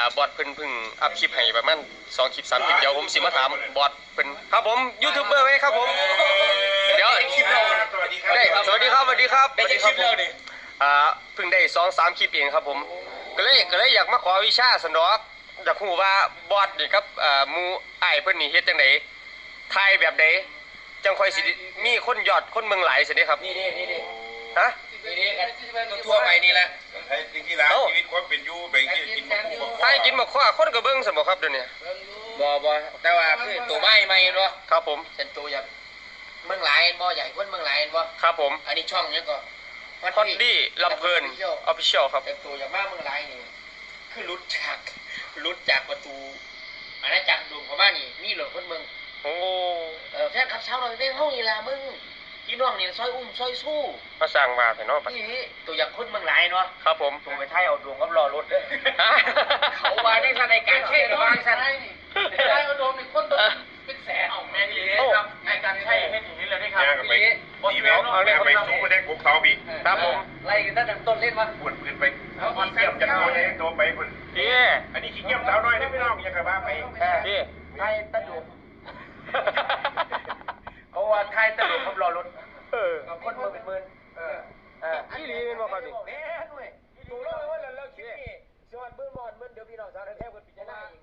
าบอดเพิ่นเพิ่งอัพคลิปให้ประมาณ2คลิป3คลิปเดี๋ยวผมสิมาถามบอดเพิ่นครับผมยูทูบเบอร์ไว้ครับผม เดี๋ยวคลิปเราสวัสดีครับได้สวัสดีครับสวัสดีครับได้คลิปเราดิอ่าเพิ่งได้สองสามคลิปเองครับผม ก็เลยก็เลยอยากมาขอวิชาสนอกอยากรู้ว่าบอดนี่ครับอ่าหมูอ้ายเพิ่นนี่เฮ็ดจังไดทายแบบใดจังค่อยสิมีคนยอดคนเมืองหลายสิเด้ครับนี่นี่นี่นี่ฮะนี่นี่กันทั่วไปนี่แหละไอ้จริงๆแล้วเอ้าชีวิตความเป็นอยู่ไปกินกินมะม่วงทายกินมาข้อคนก็เบิ่งซั่นบ่ครับเดี๋ยวนี้บ่บ่แต่ว่าคือตัวไม้ไม่เนาะครับผมเป็นตัวอย่างเมืองหลายบ่ใหญ่คนเมืองหลายบ่ครับผม อันนี้ช่องเนี้ยก็ฮอตดี้ลำเพลินออฟฟิเชียลครับแต่ตัวอย่างมากเมืองหลายนี่คือรุดจากรุดจากประตูอาณาจักรดวงของบ้านนี่นี่หลวงคนเมืองโอ้เออแฟนขับเช้าหน่อยเด้งห้องนี่ล่ะมึงพี่น้องนี่ซอยอุ้มซอยสู้มาสร้างมาแต่เนาะบัดนี่ตัวอย่างคนเมืองหลายเนาะครับผมตัวไปไทยเอาดวงกับรอรถเด้อ อันนี้ขี้เกียจสาวน้อยนะพี่น้องอย่ากระบ้าไปพี่ไทยตะดุเขาว่าไทยตะดุกับรอรถเออคนเมืองเป็นหมื่นเออเอออีหลีเป็นบ่ครับนี่แม่ด้วยดูแล้วว่าเราเราคิดนี่สวัสดีมื่นมื่นเดี๋ยวพี่น้องชาวแท้คนพิจารณาเอง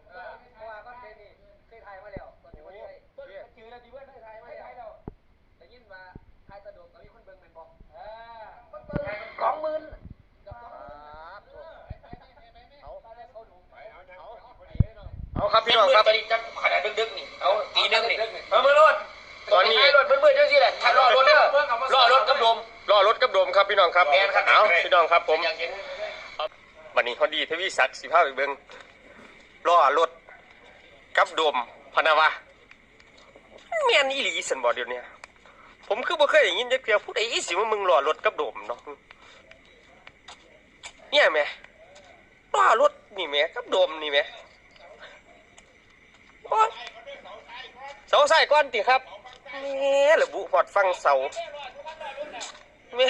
เพราะว่าก็เป็นนี่เคยไทยมาแล้วตอนนี้ว่าใช่ต้นจือแล้วดีเว้ยเคยไทยมาแล้วได้ยินว่าไทยตะดุกับมีคนเบิ่งเป็นบอกอ่าคนเบิ่งสองหมื่น เอาครับ พี่น้องครับ ตอนนี้จะขนาดดึกๆนี่เอาตีนึงนี่เอามือรถตอนนี้รถมืดๆจังซี่แหละถ้ารอรถเด้อรอรถกับลมรอรถกับโดมครับพี่น้องครับแม่นครับเอาพี่น้องครับผมอยากเห็นวันนี้เขาดีทวีศักดิ์สิพาไปเบิ่งรอรถกับโดมพะนาวะแม่นอีหลีสันบ่เดี๋ยวนี้ผมคือบ่เคยได้ยินจักเทื่อผู้ใดสิว่ามึงรอรถกับโดมเนาะเนี่ยแหม่รอรถนี่แหม่กับโดมนี่แหม่ โอ๊ยเสาใส่ก่อนติครับแหม่ระบุพอดฟังเสาแหม่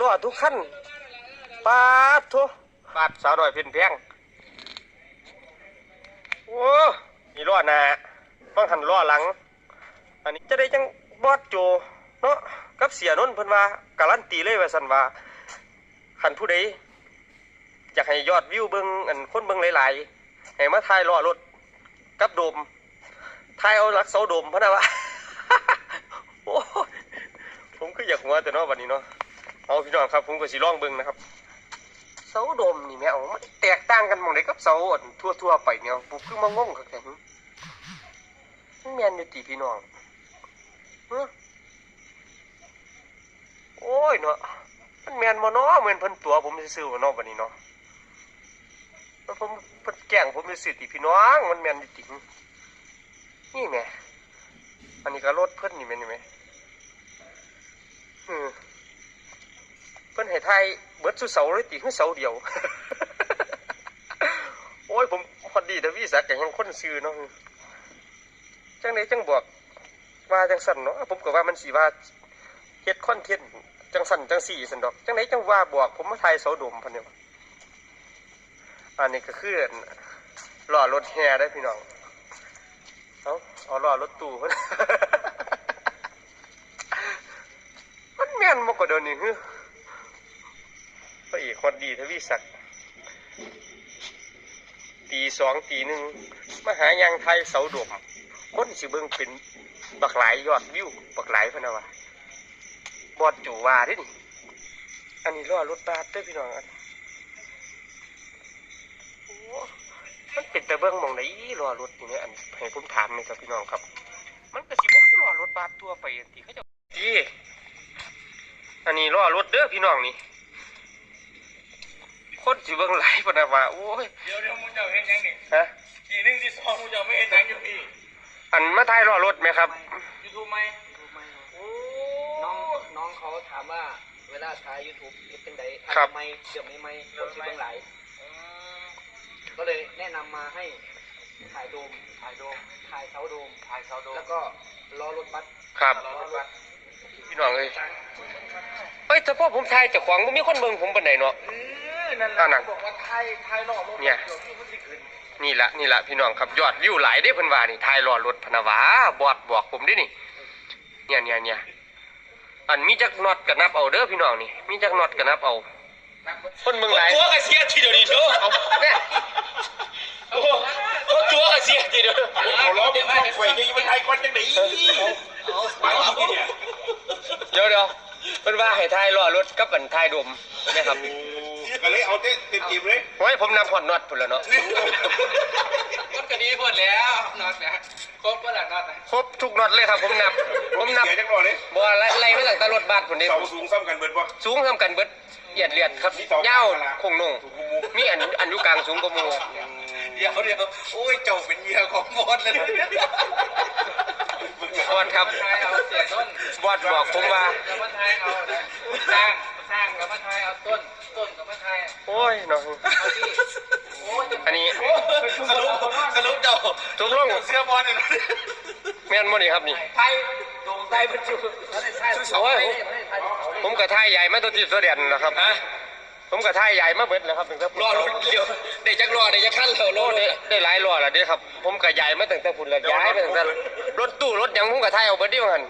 รอทุกขั้นปาดทุปาดสาวหน่อยเพียนเพียงโอ้มีล้อหน้าบางหันล้อหลัง อันนี้จะได้จังบอดโจเนาะกับเสียนนท์เพิ่นว่าการันตีเลยว่าซั่นว่าคันผู้ใดอยากให้ยอดวิวเบิ่งอันคนเบิ่งหลายๆให้มาถ่ายล้อรถ กับโดมถ่ายเอาหลักเสาโดมพะนะวะโอ้ผมคืออยากหัวแต่เนาะวันนี้เนาะเอาพี่น้องครับ ผมก็สิลองเบิ่งนะครับเสาโดมนี่แม่เอามันแตกต่างกันมองใดกับเสาอันทั่วๆไปเนี่ยผมคือมางงกับแกหึมันแม่นอยู่ติพี่น้องฮะโอ้ยเนาะมันแม่นบ่เนาะเหมือนเพิ่นตัวผมซื่อๆบ่เนาะบัดนี้เนาะ ผมแกล้งผมซื่อๆติพี่น้อง มันแมนอยู่ติหึนี่แม่อันนี้ก็รถเพิ่อนนี่แม่นี่แหม่เพิ่อนให้ทยเบิร์ดสุเสาเลยติคือเสาเดียว โอ้ยผมพอดีแต่วิสักแกยังคนซื้อเนาะจังไดจังบอกว่าจังสั่นเนาะผมก็ว่ามันสิว่าเฮ็ดคอนเทนต์จังสั่นจังสี่สันดอก จังไดจังว่าบอกผมมาไทยเสาดมพันเนี่ย อันนี้ก็คือล้อรถแห่ได้พี่น้อง เอาเอาล้อรถตู้พุ่นมันแม่นมากกว่าเดิมนี่ฮึพระเอกคนดีทวีศักดิ์ตีสองตีหนึ่งมาหายางไทยเสาดมคนสิเบิ่งเป็นบักหลายยอดวิวบักหลายพนะวะบอดจู่ว่าดินี่อันนี้ล้อรถบัสเด้พี่น้องอันโอ้มันเป็นแต่เบิ่งหมองไหนล้อรถนี่เนี่ยอันให้ผมถามหนี่อยครับพี่น้องครับ มันก็สิบ่คือล้อรถบัสทั่วไปอันที่เขาเจะที่อันนี้ล้อรถเด้อพี่น้องนี่คนสิเบิ่งหลายปานนะว่าโอ้ยเดี๋ยวเดี๋ยวมึงจะเห็นยังนี่ฮะทีนึงที่สองมึงจะไม่เห็นยังอยู่พี่อันมาถ่ายรอรถไหมครับยูทูบไหมน้องน้องเขาถามว่าเวลาถ่ายยูทูบเป็นไดครับไม่เดี๋ยวไม่ไม่คนที่เบื้องหลาย ก็เลยแนะนำมาให้ถ่ายโดมถ่ายโดมถ่ายเสาโดมถ่ายเสาโดมแล้วก็ล้อรถบัสครับล้อรถบัสพี่น้องเอ้ยเอ้ยแต่พ่อผมถ่ายเจากของมันมีคนเบิ่งผมปานใดเนาะ เออนั่นแหละบอกว่าไทยไทยหล่อรถเดี๋ยวที่มันสิขึ้นนี่ละนี่ละพี่น้องครับยอดวิวหลายเด้เพิ่นว่านี่ทายรอรถพะนาวาบอดบอกผมเด้นี่ เนี่ยเนี่ยเนี่ยอันมีจักน็อตกับนับเอาเด้อพี่น้องนี่ มีจักน็อตกับนับเอา คนเมืองหลาย ตัวกระเสียทีเดียวดีเถอะเอาเนี่ย โอ้โหตัวกระ เสียทีเดียวเขาล้อเป็นข้าวไฟยังมันไทยคนจังไหนไปที่เนี่ยเดี๋ยวเดี๋ยวเพิ่นว่าให้ทายรอรถกับอันทายดมนะครับก็เลยเอาเต้เต็มทีมเลยโอ้ยผมนับฮอดน็อตพุ่นแล้วเนาะมันก็ดีหมดแล้วน็อตนะครบก็หลักน็อตนะครบทุกน็อตเลยครับผมนับ ผมนับเสียจังหวะเลยบ่ไล่ไล่มาตั้งต่รถบัสพุ่นนี่เสาสูงซ้ำกันเบิดป่สูงทำกันเบิดเหยียดเลียดครับเสายาวกลางคงนงมีอันอันยู่กลางสูงกว่ามู เดี๋ยวเดี๋ยวโอ้ยเจ้าเป็นเมียของบอสเลยบอดครับไทยเอาเสียต้นบอดบอกผมว่าแล้วมาไทยเอาสร้างสร้างกับมาไทยเอาต้นต้นกับมาไทยโอ้ยเนาะเอาที่โอ้ยอันนี้สรุปสรุปเจ้าทุกลงเสื้อบอลเนี่ยแม่นบ่นี่ครับนี่ไทยโด่งไทยเป็นจุดไทยสองไทยผมกับท่ายใหญ่มาตัวที่ตัวเดียนนะครับฮะผมกับท่ายใหญ่มาเบิดแล้วครับถึงแต่รอรถเดียว ได้จักรอได้จักขั้นแล้วรโลอได้เลยได้หลายล้อแล้วเด้ครับ ผมกับใหญ่มาตั้งแต่พุ่นแล้วย้ายไปตั้งแต่รถตู้รถหยังผมกับท่ายเอาเบิดเดียวกัน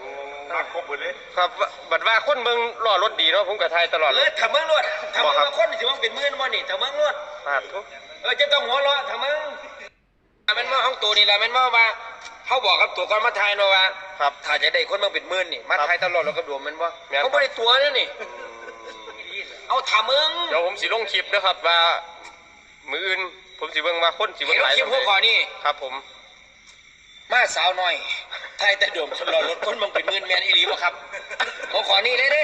มาครบหมดเลยครับบัดว่าคนเมืองล้อรถดีเนาะผมกับท่ายตลอดเอเลอยถ้ามึงรวดถ้ามึงมาคนสิว่าเป็นหมื่นบ่นี่ถ้ามึงรวดครับทุกเออจะต้องหัวเราะถ้ามึงอะแมันมาห้องตัวนี่แหละแมันมาว่าเขาบอกกับตัวก่อนมาทายเนาะว่าครับ ถ้าจะได้คนมึงเป็นหมื่นนี่มาทายตลอดแล้วก็ดวงแมันบ่แม่นเขาบ่ได้ตัวนี่นี่เอาถ้ามึงเดี๋ยวผมสิลงคลิปนะครับว่า มืออื่น ผมสิเบิ่งว่าคนสิเห็เบิ่นงหลายคลิปหัวข้อนี่ครับผม มาสาวหน่อยทายแต่ดวงคนรอรถคนมึงเป็นหมื่นแม่นอีหลีบ่ครับหัวข้อนี่เลยเด้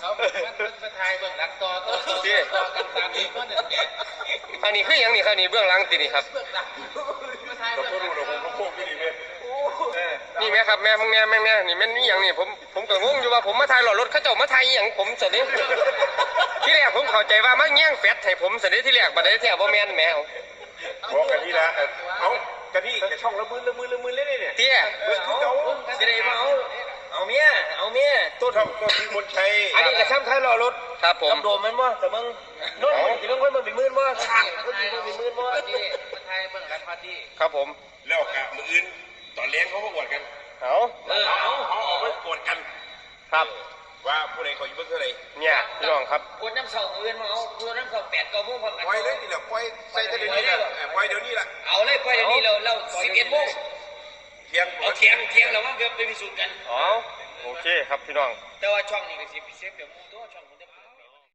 เขาเป็นไทยเบื้องหลังต่อต่อต่อต่อกันตามนี้ก็หนึ่งแกอันนี้คืออย่างนี้ครับนี่เบื้องหลังตินี่ครับ เบื้องหลังมาไทยก็เบื้องหรู้ลังเราผมก็โค้งที่นี่เลยนี่แม่ครับแม่มึงแม่แม่แม่นี่แม่นนี่อย่างนี่ผมผมก็งงอยู่ว่าผมมาถ่ายหล่อรถเขาเจ้ามาถ่ายอหย่างผมสนิ ทที่แรกผมเข้าใจว่ามาแย่งแฟดให้ผมสนิทที่แรกบัดนี้แท้บ่แม่นแหมวบอกกันนี่ละเอากันนี่จะช่องละมือละมือละมือเลยเนี่ยเตี้ยเบิดคือเก่าสิได้มาเอาเอาเมียเอาเมียตัวทำตัวที่มนชัยอันนี้ก็ช้ำท้ายรอรถครับผมกำโดมมันบ่แต่มึงโน้นมึงสิมึงคนมึงเป็นหมื่นบ่ช่างคนสิมึงเป็นหมื่นบ่นี่มาไทยเบื้องหลังพอดีครับผมแล้วกะมืออื่นตอนเลี้ยงเขาก็อวดกันเอาเออเขาเอาเขาออกไปอวดกันครับ ว่าผู้ใดเขาอยู่เบื้องเท่าไหร่เนี่ยพี่น้องครับคนน้ำเสาอื่นมาเอาคนน้ำเสาแปดเก้าโมงพร้อมกันปล่อยเลยนี่แหละปล่อยใส่แต่เดี๋ยวนี้แหละปล่อยเดี๋ยวนี้แหละเอาเลยไปเดี๋ยวนี้เราเราสิบเอ็ดโมงเที่ยงเอาเถียงเถียงแล้วว่าเกือบไปพิสูจน์กันอ๋อโอเคครับพี่น้องแต่ว่าช่องนี้ก็สิพิเศษเดี๋ยวมูตัวช่องคน